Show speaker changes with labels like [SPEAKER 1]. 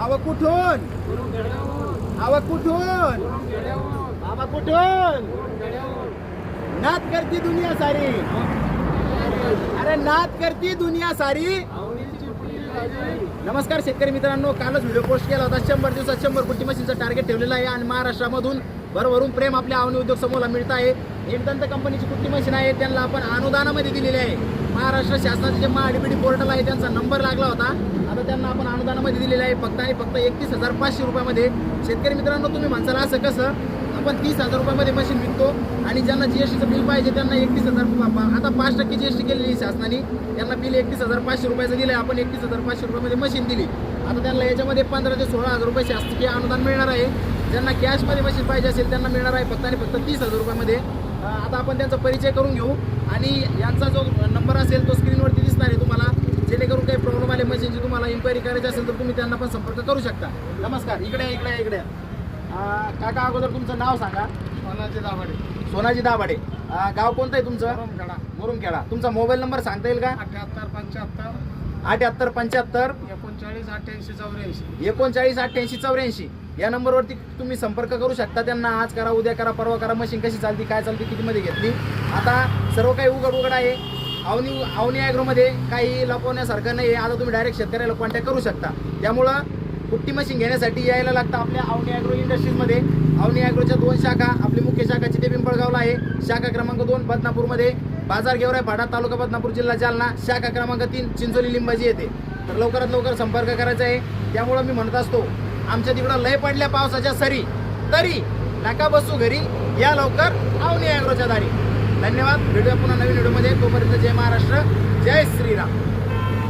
[SPEAKER 1] अव कुठून? अव कुठून? बाबा कुठून? नात करती दुनिया सारी. अरे नात करती दुनिया सारी. नमस्कार शेतकरी मित्रांनो कालच व्हिडिओ पोस्ट केला होता. शंभर दिवसात शंभर कोटी मशीनचं टार्गेट ठेवलेलं आहे आणि महाराष्ट्रामधून भरभरून प्रेम आपल्या आवनी उद्योग समूहाला मिळत आहे. एकदंत कंपनीची कुठली मशीन आहे? त्यांना आपण अनुदानामध्ये दिलेली आहे. महाराष्ट्र शासनाचे जे महाडीबीडी पोर्टल आहे त्यांचा नंबर लागला होता. आता त्यांना आपण अनुदानामध्ये दिलेलं आहे. फक्त आणि फक्त एकतीस हजार पाचशे रुपयामध्ये. शेतकरी मित्रांनो तुम्ही म्हणसाल असं कसं? आपण तीस हजार रुपयामध्ये मशीन विकतो आणि ज्यांना जी एस टीचं बिल पाहिजे त्यांना एकतीस हजार आता पाच टक्के जी एस टी केलेली आहे शासनाने. त्यांना बिल एकतीस हजार पाचशे रुपयाचं दिलं आहे आपण एकतीस हजार पाचशे रुपयामध्ये मशीन दिली. आता त्यांना याच्यामध्ये पंधरा ते सोळा हजार रुपये शासकीय अनुदान मिळणार आहे. ज्यांना कॅशमध्ये मशीन पाहिजे असेल त्यांना मिळणार आहे. फक्त आणि फक्त तीस हजार रुपयामध्ये. आता आपण त्यांचा परिचय करून घेऊ. आणि यांचा जो नंबर असेल तो स्क्रीनवरती दिसणार आहे तुम्हाला. जेणेकरून काही प्रॉब्लेम आले मशीनची तुम्हाला इन्क्वायरी करायची असेल तर तुम्ही त्यांना पण संपर्क करू शकता. नमस्कार. इकडे इकडे इकडे काका अगोदर तुमचं नाव सांगा.
[SPEAKER 2] सोनाचे दाभाडे.
[SPEAKER 1] सोनाजी दाभाडे. गाव कोणतं आहे तुमचं? मुरुमखेडा. तुमचा मोबाईल नंबर सांगता येईल का?
[SPEAKER 2] अठ्याहत्तर पंच्याहत्तर.
[SPEAKER 1] अठ्याहत्तर पंच्याहत्तर.
[SPEAKER 2] एकोणचाळीस अठ्ठ्याऐंशी चौऱ्याऐंशी.
[SPEAKER 1] एकोणचाळीस अठ्ठ्याऐंशी चौऱ्याऐंशी. या नंबरवरती तुम्ही संपर्क करू शकता. त्यांना आज करा उद्या करा परवा करा मशीन कशी चालती काय चालती कितीमध्ये घेतली. आता सर्व काही उघड उघड आहे. अवनी अवनी ॲग्रोमध्ये काही लपवण्यासारखं नाही आहे आता तुम्ही डायरेक्ट शेतकऱ्याला कॉन्टॅक्ट करू शकता. त्यामुळं कुट्टी मशीन घेण्यासाठी यायला लागतं आपल्या अवनी ॲग्रो इंडस्ट्रीजमध्ये. अवनी ॲग्रोच्या दोन शाखा आपली मुख्य शाखा चिते पिंपळगावला आहे. शाखा क्रमांक दोन बदनापूरमध्ये. बाजार गेवराय भाडा तालुका बदनापूर जिल्हा जालना. शाखा क्रमांक तीन चिंचोली लिंबाजी येते तर लवकरात लवकर संपर्क करायचा आहे. त्यामुळं मी म्हणत असतो आमच्या तिकडं लय पडल्या पावसाच्या सरी. तरी नका बसू घरी. या लवकर अवनी ॲग्रोच्या दारी. धन्यवाद. व्हिडिओ पुन्हा नवीन व्हिडिओमध्ये. तोपर्यंत जय महाराष्ट्र. जय श्रीराम.